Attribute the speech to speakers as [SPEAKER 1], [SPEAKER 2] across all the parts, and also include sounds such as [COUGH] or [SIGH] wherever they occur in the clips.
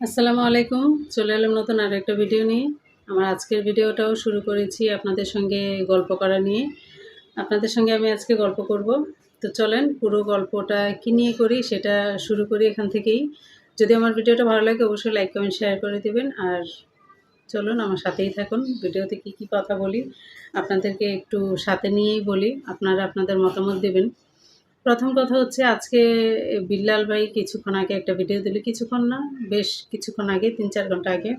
[SPEAKER 1] আসসালামু আলাইকুম। চলে এলাম নতুন আর একটা ভিডিও নিয়ে। আমার আজকের ভিডিওটাও শুরু করেছি আপনাদের সঙ্গে গল্প করা নিয়ে। আপনাদের সঙ্গে আমি আজকে গল্প করব। তো চলেন, পুরো গল্পটা কী নিয়ে করি সেটা শুরু করি এখান থেকেই। যদি আমার ভিডিওটা ভালো লাগে, অবশ্যই লাইক, কমেন্ট, শেয়ার করে দিবেন। আর চলুন, আমার সাথেই থাকুন। ভিডিওতে কি কি কথা বলি, আপনাদেরকে একটু সাথে নিয়েই বলি। আপনারা আপনাদের মতামত দেবেন। প্রথম কথা হচ্ছে আজকে বিল্লাল ভাই কিছুক্ষণ আগে একটা ভিডিও দিল। কিছুক্ষণ না, বেশ কিছুক্ষণ আগে, তিন চার ঘণ্টা আগে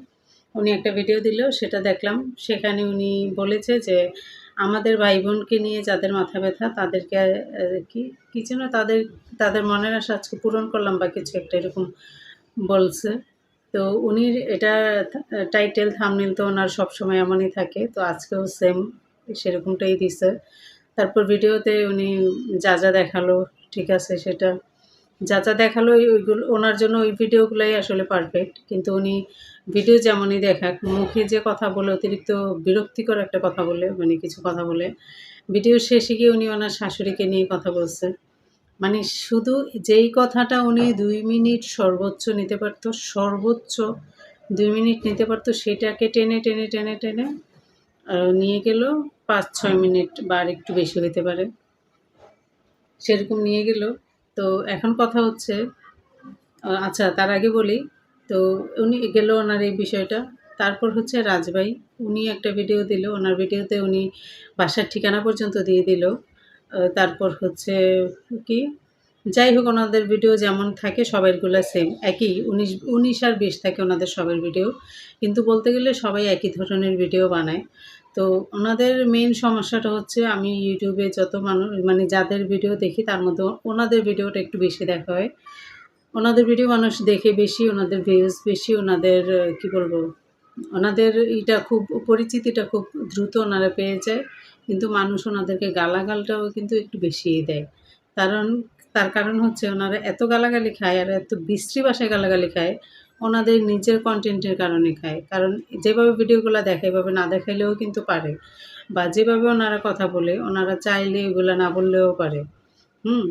[SPEAKER 1] উনি একটা ভিডিও দিল, সেটা দেখলাম। সেখানে উনি বলেছে যে আমাদের ভাই বোনকে নিয়ে যাদের মাথা ব্যথা, তাদেরকে কি কিছু না তাদের তাদের মনের আশা আজকে পূরণ করলাম বা কিছু একটা এরকম বলছে। তো উনি এটা টাইটেল থামনেল তো ওনার সবসময় এমনই থাকে, তো আজকেও সেম সেরকমটাই দিছে। তারপর ভিডিওতে উনি যা যা দেখাল, ঠিক আছে সেটা। যা যা দেখাল ওইগুলো, ওনার জন্য ওই ভিডিওগুলোই আসলে পারফেক্ট কিন্তু উনি ভিডিও যেমনই দেখাক, মুখে যে কথা বলে, অতিরিক্ত বিরক্তিকর একটা কথা বলে মানে কিছু কথা বলে, ভিডিও শেষে গিয়ে উনি ওনার শাশুড়িকে নিয়ে কথা বলছে। মানে শুধু যেই কথাটা উনি দুই মিনিট সর্বোচ্চ নিতে পারতো, সর্বোচ্চ দুই মিনিট নিতে পারতো, সেটাকে টেনে টেনে টেনে টেনে নিয়ে গেল। পাঁচ ছয় মিনিট বা একটু বেশি হতে পারে। সেরকম নিয়ে গেল। তো এখন কথা হচ্ছে আচ্ছা তার আগে বলি, তো উনি গেল ওনার এই বিষয়টা। তারপর হচ্ছে রাজভাই উনি একটা ভিডিও দিল। ওনার ভিডিওতে উনি বাসার ঠিকানা পর্যন্ত দিয়ে দিল। তারপর হচ্ছে কি, যাই হোক, ওনাদের ভিডিও যেমন থাকে, সবাইগুলো সেম একই, উনিশ উনিশ আর বিশ থাকে ওনাদের সবার ভিডিও কিন্তু বলতে গেলে সবাই একই ধরনের ভিডিও বানায়। তো ওনাদের মেইন সমস্যাটা হচ্ছে আমি ইউটিউবে যত মানুষ মানে যাদের ভিডিও দেখি তার মধ্যে ওনাদের ভিডিওটা একটু বেশি দেখা হয়। ওনাদের ভিডিও মানুষ দেখে বেশি, ওনাদের ভিউজ বেশি, ওনাদের কি বলব, ওনাদের এটা খুব, পরিচিতিটা খুব দ্রুত ওনারা পেয়ে যায়। কিন্তু মানুষ ওনাদেরকে গালাগালটাও কিন্তু একটু বেশিই দেয়। কারণ, তার কারণ হচ্ছে ওনারা এত গালাগালি খায় আর এত বিশ্রী বাসায় গালাগালি খায় ওনাদের নিজের কন্টেন্টের কারণে খায়। কারণ যেভাবে ভিডিওগুলো দেখে, এভাবে না দেখাইলেও কিন্তু পারে। বা যেভাবে ওনারা কথা বলে, ওনারা চাইলে এগুলো না বললেও পারে। হুম?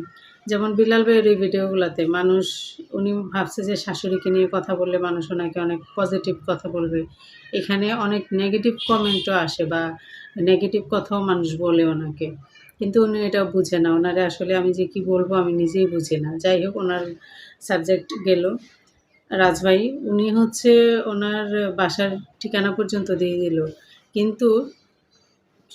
[SPEAKER 1] যেমন বিলাল ভাইয়ের এই ভিডিওগুলোতে মানুষ, উনি ভাবছে যে শাশুড়িকে নিয়ে কথা বললে মানুষ ওনাকে অনেক পজিটিভ কথা বলবে। এখানে অনেক নেগেটিভ কমেন্টও আসে বা নেগেটিভ কথাও মানুষ বলে ওনাকে। কিন্তু উনি এটা বুঝে না। ওনারে আসলে আমি যে কি বলব, আমি নিজেই বুঝি না। যাই হোক, ওনার সাবজেক্ট গেল। রাজভাই উনি হচ্ছে ওনার বাসার ঠিকানা পর্যন্ত দিয়ে দিল। কিন্তু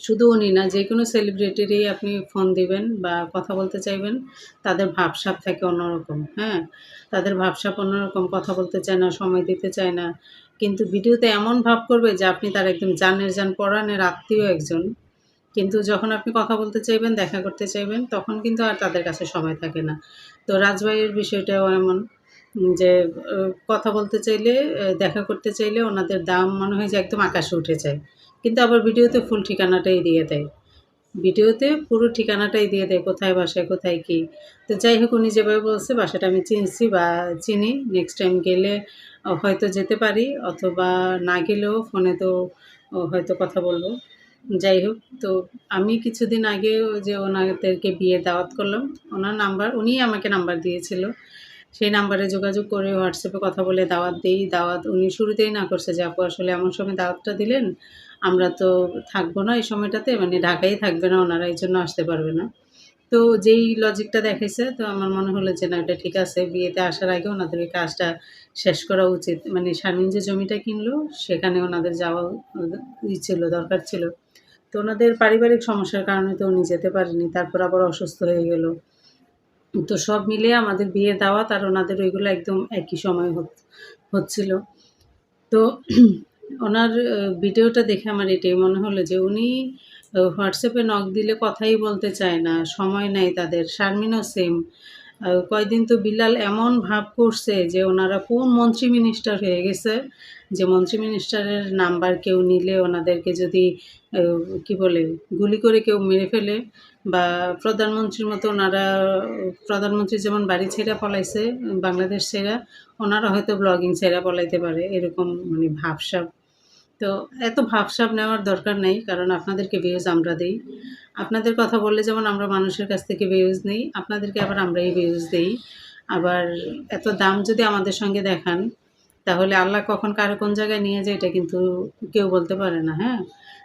[SPEAKER 1] শুধু উনি না, যে কোনো সেলিব্রিটিরই আপনি ফোন দিবেন বা কথা বলতে চাইবেন, তাদের ভাবসাপ থাকে অন্যরকম হ্যাঁ? তাদের ভাবসাব অন্যরকম, কথা বলতে চায় না, সময় দিতে চায় না। কিন্তু ভিডিওতে এমন ভাব করবে যে আপনি তার একদম জানের যান পরাণের আত্মীয় একজন। কিন্তু যখন আপনি কথা বলতে চাইবেন, দেখা করতে চাইবেন, তখন কিন্তু আর তাদের কাছে সময় থাকে না। তো রাজভাইয়ের বিষয়টাও এমন। যে কথা বলতে চাইলে দেখা করতে চাইলে ওনাদের দাম মনে হয় যে একদম আকাশে উঠে যায়। কিন্তু আবার ভিডিওতে ফুল ঠিকানাটাই দিয়ে দেয়। ভিডিওতে পুরো ঠিকানাটাই দিয়ে দেয়, কোথায় বাসায়, কোথায় কি। তো যাই হোক, উনি যেভাবে বলছে, বাসাটা আমি চিনছি বা চিনি। নেক্সট টাইম গেলে হয়তো যেতে পারি, অথবা না গেলেও ফোনে তো হয়তো কথা বলব। যাই হোক, তো আমি কিছুদিন আগে যে ওনাদেরকে বিয়ে দাওয়াত করলাম। ওনার নাম্বার, উনিই আমাকে নাম্বার দিয়েছিল। সেই নাম্বারে যোগাযোগ করে হোয়াটসঅ্যাপে কথা বলে দাওয়াত দিই। দাওয়াত উনি শুরুতেই না করছে যে, আপু, আসলে এমন সময় দাওয়াতটা দিলেন, আমরা তো থাকব না এই সময়টাতে মানে ঢাকাই থাকবে না, ওনারা এই জন্য আসতে পারবে না। তো যেই লজিকটা দেখাইছে, তো আমার মনে হলো যে, না, এটা ঠিক আছে, বিয়েতে আসার আগে ওনাদের এই কাজটা শেষ করা উচিত। মানে স্বামীন যে জমিটা কিনলো, সেখানে ওনাদের যাওয়া ই ছিল, দরকার ছিল। তো ওনাদের পারিবারিক সমস্যার কারণে তো উনি যেতে পারেনি তারপর আবার অসুস্থ হয়ে গেল। তো সব মিলে আমাদের বিয়ে দাওয়াত আর ওনাদের ওইগুলো একদম একই সময় হচ্ছিল। তো [CLEARS THROAT] ওনার ভিডিওটা দেখে আমার এটাই মনে হলো যে উনি হোয়াটসঅ্যাপে নক দিলে কথাই বলতে চায় না, সময় নাই তাদের, শারমিনও সেম কয়দিন তো বিলাল এমন ভাব করছে যে ওনারা কোন মন্ত্রী মিনিস্টার হয়ে গেছে, যে মন্ত্রী মিনিস্টারের নাম্বার কেউ নিলে ওনাদেরকে যদি কি বলে, গুলি করে কেউ মেরে ফেলে, বা প্রধানমন্ত্রীর মতো ওনারা, প্রধানমন্ত্রী যেমন বাড়ি ছেড়ে পলাইছে, বাংলাদেশ ছেড়া, ওনারা হয়তো ব্লগিং ছেড়া পলাইতে পারে, এরকম মানে ভাবসাব। তো এত ভাবসাব নেওয়ার দরকার নেই, কারণ আপনাদেরকে ভিউজ আমরা দিই। আপনাদের কথা বললে যেমন আমরা মানুষের কাছ থেকে ভিউজ নিই, আপনাদেরকে আবার আমরাই ভিউজ দিই। আবার এত দাম যদি আমাদের সঙ্গে দেখান, তাহলে আল্লাহ কখন কারও কোন জায়গায় নিয়ে যায় এটা কিন্তু কেউ বলতে পারে না হ্যাঁ?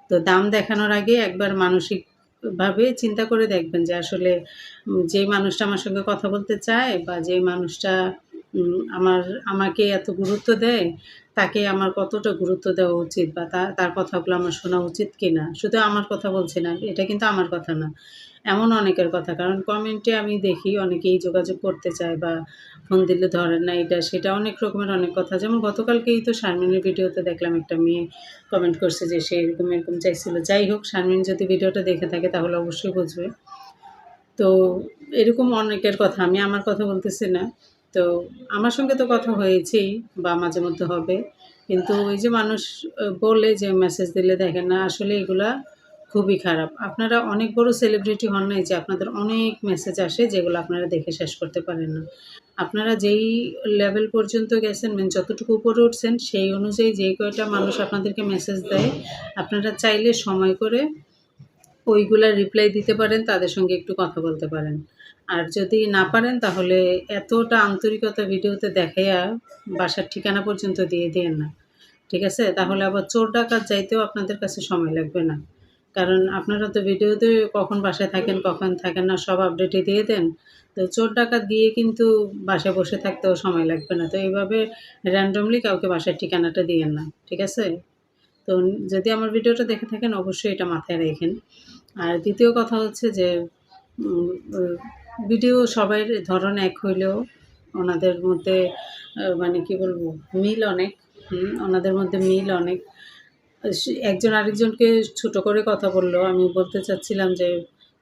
[SPEAKER 1] তো দাম দেখানোর আগে একবার মানসিকভাবে চিন্তা করে দেখবেন যে আসলে যেই মানুষটা আমার সঙ্গে কথা বলতে চায় বা যেই মানুষটা আমার, আমাকে এত গুরুত্ব দেয় তাকে আমার কতটা গুরুত্ব দেওয়া উচিত বা তার কথাগুলো আমার শোনা উচিত কি না শুধু আমার কথা বলছি না, এটা কিন্তু আমার কথা না। এমন অনেকের কথা, কারণ কমেন্টে আমি দেখি অনেকেই যোগাযোগ করতে চায় বা ফোন দিলে ধরেন না এটা, সেটা অনেক রকমের অনেক কথা। যেমন গতকালকেই তো শারমিনের ভিডিওতে দেখলাম একটা মেয়ে কমেন্ট করছে যে সে এরকম এরকম চাইছিল। যাই হোক, শারমিন যদি ভিডিওটা দেখে থাকে তাহলে অবশ্যই বুঝবে। তো এরকম অনেকের কথা, আমি আমার কথা বলতেছি না। তো আমার সঙ্গে তো কথা হয়েছেই, বা মাঝে মধ্যে হবে। কিন্তু ওই যে মানুষ বলে যে মেসেজ দিলে দেখেন না, আসলে এগুলা খুবই খারাপ। আপনারা অনেক বড় সেলিব্রিটি হন নাই যে আপনাদের অনেক মেসেজ আসে যেগুলো আপনারা দেখে শেষ করতে পারেন না। আপনারা যেই লেভেল পর্যন্ত গেছেন মানে যতটুকু উপরে উঠছেন, সেই অনুযায়ী যেই কয়টা মানুষ আপনাদেরকে মেসেজ দেয়, আপনারা চাইলে সময় করে ওইগুলা রিপ্লাই দিতে পারেন, তাদের সঙ্গে একটু কথা বলতে পারেন। আর যদি না পারেন, তাহলে এতটা আন্তরিকতা ভিডিওতে দেখাইয়া বাসার ঠিকানা পর্যন্ত দিয়ে দিয়েন না। ঠিক আছে? তাহলে আবার চোর ডাকাত যাইতেও আপনাদের কাছে সময় লাগবে না। কারণ আপনারা তো ভিডিওতে কখন বাসায় থাকেন, কখন থাকেন না, সব আপডেটে দিয়ে দেন। তো চোর ডাকাত গিয়ে কিন্তু বাসায় বসে থাকতেও সময় লাগবে না। তো এইভাবে র্যান্ডমলি কাউকে বাসার ঠিকানাটা দিয়েন না। ঠিক আছে? তো যদি আমার ভিডিওটা দেখে থাকেন, অবশ্যই এটা মাথায় রেখেন। আর দ্বিতীয় কথা হচ্ছে যে ভিডিও সবাই ধরন এক হইলেও ওনাদের মধ্যে মানে কি বলব, মিল অনেক। ওনাদের মধ্যে মিল অনেক। একজন আরেকজনকে ছোট করে কথা বলল আমি বলতে চাচ্ছিলাম যে,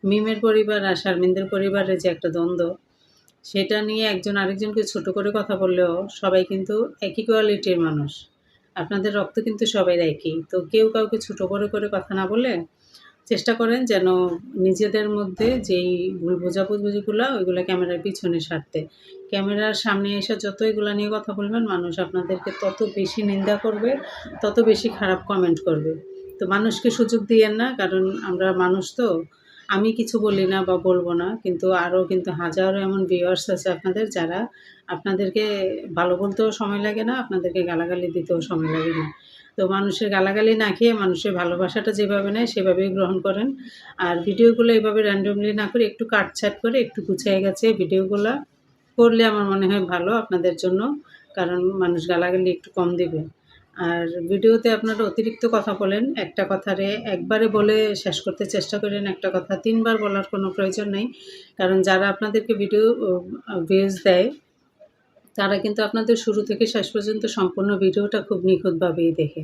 [SPEAKER 1] মিমের পরিবার আর শারমিনদের পরিবারের যে একটা দ্বন্দ্ব, সেটা নিয়ে একজন আরেকজনকে ছোট করে কথা বললেও সবাই কিন্তু একই কোয়ালিটির মানুষ। আপনাদের রক্ত কিন্তু সবাই একই। তো কেউ কাউকে ছোটো করে করে কথা না বলে চেষ্টা করেন যেন নিজেদের মধ্যে যেই ভুল বোঝাবুঝিগুলো ওইগুলো ক্যামেরার পিছনে সারতে। ক্যামেরার সামনে এসে যত এগুলো নিয়ে কথা বলবেন, মানুষ আপনাদেরকে তত বেশি নিন্দা করবে, তত বেশি খারাপ কমেন্ট করবে। তো মানুষকে সুযোগ দিয়েন না, কারণ আমরা মানুষ তো আমি কিছু বলি না বা বলব না, কিন্তু আরও কিন্তু হাজারো এমন ভিউয়ার্স আছে আপনাদের যারা আপনাদেরকে ভালো বলতেও সময় লাগে না, আপনাদেরকে গালাগালি দিতেও সময় লাগে না। তো মানুষের গালাগালি না খেয়ে মানুষের ভালোবাসাটা যেভাবে নেয় সেভাবেই গ্রহণ করেন। আর ভিডিওগুলো এভাবে র্যান্ডমলি না করে একটু কাটছাট করে একটু গুছিয়ে গেছে ভিডিওগুলো, করলে আমার মনে হয় ভালো আপনাদের জন্য, কারণ মানুষ গালাগালি একটু কম দিবে। আর ভিডিওতে আপনারা অতিরিক্ত কথা বলেন, একটা কথারে একবারে বলে শেষ করতে চেষ্টা করেন, একটা কথা তিনবার বলার কোনো প্রয়োজন নেই। কারণ যারা আপনাদেরকে ভিডিও ভিউজ দেয়, তারা কিন্তু আপনাদের শুরু থেকে শেষ পর্যন্ত সম্পূর্ণ ভিডিওটা খুব নিখুঁতভাবেই দেখে।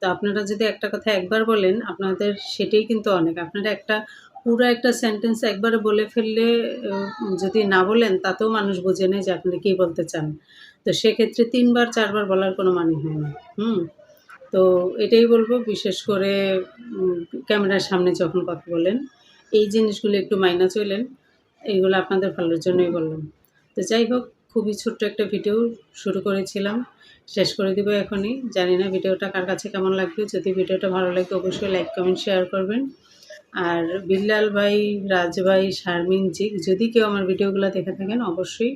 [SPEAKER 1] তো আপনারা যদি একটা কথা একবার বলেন, আপনাদের সেটাই কিন্তু অনেক। আপনারা একটা পুরো একটা সেন্টেন্স একবারে বলে ফেললে যদি না বলেন, তাতেও মানুষ বুঝে নেয় যে আপনি কী বলতে চান। তো সেক্ষেত্রে তিনবার, চারবার বলার কোনো মানে হয় না। হুম? তো এটাই বলব, বিশেষ করে ক্যামেরার সামনে যখন কথা বলেন, এই জিনিসগুলো একটু মাইনা চলেন, এইগুলো আপনাদের ভালোর জন্যই বললাম। তো যাই হোক, খুবই ছোট্ট একটা ভিডিও শুরু করেছিলাম, শেষ করে দিব এখনই। জানি না ভিডিওটা কার কাছে কেমন লাগবে, যদি ভিডিওটা ভালো লাগে অবশ্যই লাইক, কমেন্ট, শেয়ার করবেন। আর বিল্লাল ভাই, রাজ ভাই, শারমিন জি, যদি কেউ আমার ভিডিওগুলো দেখে থাকেন, অবশ্যই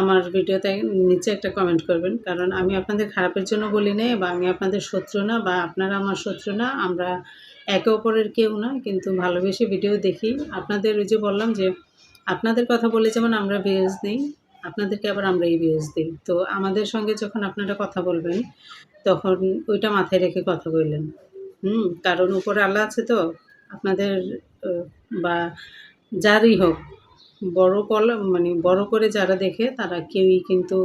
[SPEAKER 1] আমার ভিডিওতে নিচে একটা কমেন্ট করবেন। কারণ আমি আপনাদের খারাপের জন্য বলি না বা আমি আপনাদের শত্রু না বা আপনারা আমার শত্রু না, আমরা একে অপরের কেউ না, কিন্তু ভালোবেসে ভিডিও দেখি। আপনাদের ওই যে বললাম যে আপনাদের কথা বলে যেমন আমরা ভিউজ দিই, আপনাদেরকে আবার আমরা এই ভিউজ দিই। তো আমাদের সঙ্গে যখন আপনারা কথা বলবেন, তখন ওইটা মাথায় রেখে কথা বললেন। হুম, কারণ উপরে আল্লাহ আছে তো, আপনাদের বা যারই হোক বড় কল মানে বড় করে যারা দেখে তারা কেউই কিন্তু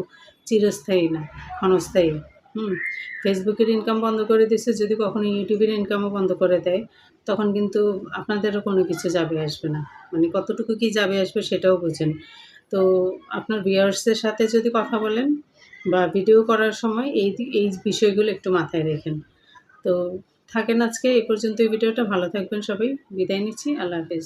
[SPEAKER 1] চিরস্থায়ী না, ক্ষণস্থায়ী। হুম ফেসবুকের ইনকাম বন্ধ করে দিচ্ছে যদি কখনো ইউটিউবের ইনকামও বন্ধ করে দেয়, তখন কিন্তু আপনাদেরও কোনো কিছু যাবে আসবে না। মানে কতটুকু কি যাবে আসবে সেটাও বুঝেন। তো আপনার ভিউয়ার্সদের সাথে যদি কথা বলেন বা ভিডিও করার সময় এই এই বিষয়গুলো একটু মাথায় রেখেন। তো থাকেন আজকে, এই পর্যন্ত এই ভিডিওটা। ভালো থাকবেন সবাই। বিদায় নিচ্ছি। আল্লাহ হাফেজ।